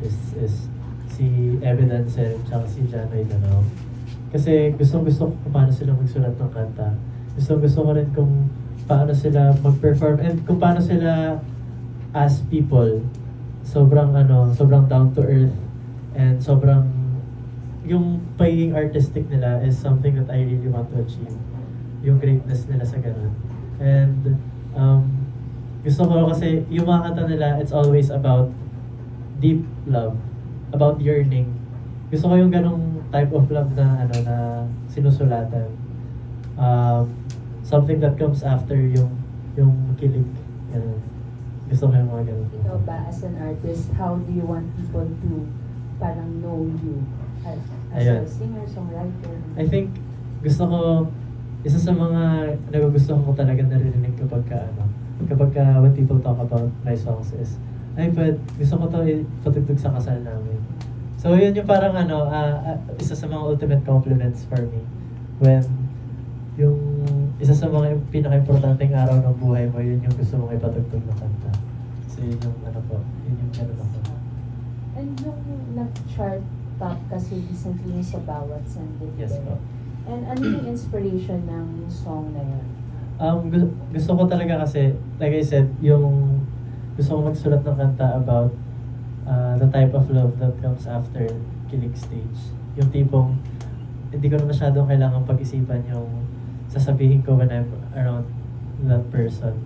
artists is si Evidence and tsaka si Janoy Danao. Kasi gustong gusto ko kung paano sila magsulat ng kanta. Gustong gusto ko rin kung paano sila mag-perform and kung paano sila as people sobrang ano, sobrang down to earth and sobrang yung pagiging artistic nila is something that I really want to achieve. Yung greatness nila sa ganun. And um, gusto ko kasi yung mga kanta nila, it's always about deep love, about yearning. Gusto ko yung ganong type of love na ano na sinusulatan. Um, something that comes after yung yung kilig. Ganun. Gusto ko yung mga ganun. Ikaw ba, as an artist, how do you want people to parang know you as, as Ayun. a singer, songwriter? I think gusto ko isa sa mga nagugustuhan ko talaga naririnig kapag ka ano kapag ka when people talk about my songs is ay but gusto ko to ipatugtog sa kasal namin. So yun yung parang ano ah, isa sa mga ultimate compliments for me when yung isa sa mga pinaka-importanteng araw ng buhay mo, yun yung gusto mong ipatugtog na kanta. So yun yung ano po, yun yung ganun ako. And yung nag-chart top kasi recently sa Bawat Sandit. Yes po. And ano yung inspiration ng song na yun? Um, gu- gusto ko talaga kasi, like I said, yung gusto ko magsulat ng kanta about uh, the type of love that comes after kilig stage. Yung tipong, hindi ko na masyadong kailangan pag-isipan yung sasabihin ko when I'm around that person.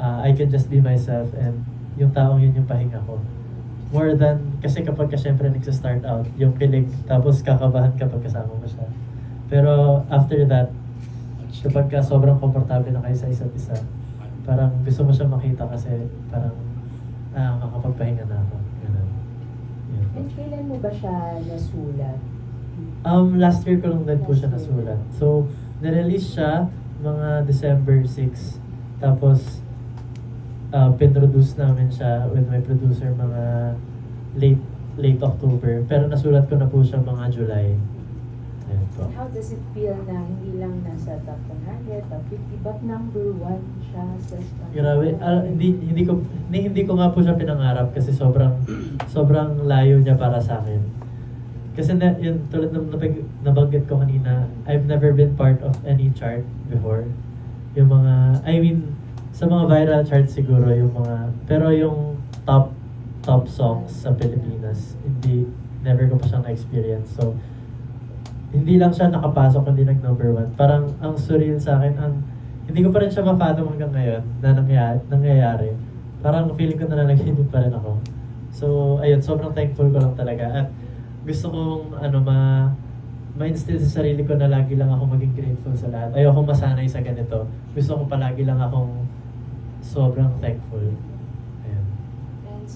Uh, I can just be myself and yung taong yun yung pahinga ko. More than, kasi kapag ka syempre nagsa-start out, yung kilig, tapos kakabahan kapag kasama mo siya. Pero after that, kapag ka sobrang komportable na kayo sa isa't isa, parang gusto mo siya makita kasi parang ah, makapagpahinga na ako. Ganun. Yun. And kailan mo ba siya nasulat? Um, last year ko lang din po siya nasulat. So, nirelease siya mga December 6. Tapos, uh, pinroduce namin siya with my producer mga late late October. Pero nasulat ko na po siya mga July. Ayun po. How does it feel na hindi lang nasa top 100, top 50, but number one siya sa Spotify? Grabe, ah, hindi hindi ko hindi, hindi ko nga po siya pinangarap kasi sobrang sobrang layo niya para sa akin. Kasi na, yun, tulad ng nabag, nabanggit ko kanina, I've never been part of any chart before. Yung mga, I mean, sa mga viral charts siguro, yung mga, pero yung top top songs sa Pilipinas, hindi, never ko pa siyang na-experience. So, hindi lang siya nakapasok, hindi nag number one. Parang ang surreal sa akin, ang hindi ko pa rin siya ma-fathom hanggang ngayon na nangyayari, nangyayari. Parang feeling ko na nanaginip pa rin ako. So, ayun, sobrang thankful ko lang talaga. At gusto kong, ano, ma ma-instill sa sarili ko na lagi lang ako maging grateful sa lahat. Ayoko masanay sa ganito. Gusto ko palagi lang akong sobrang thankful.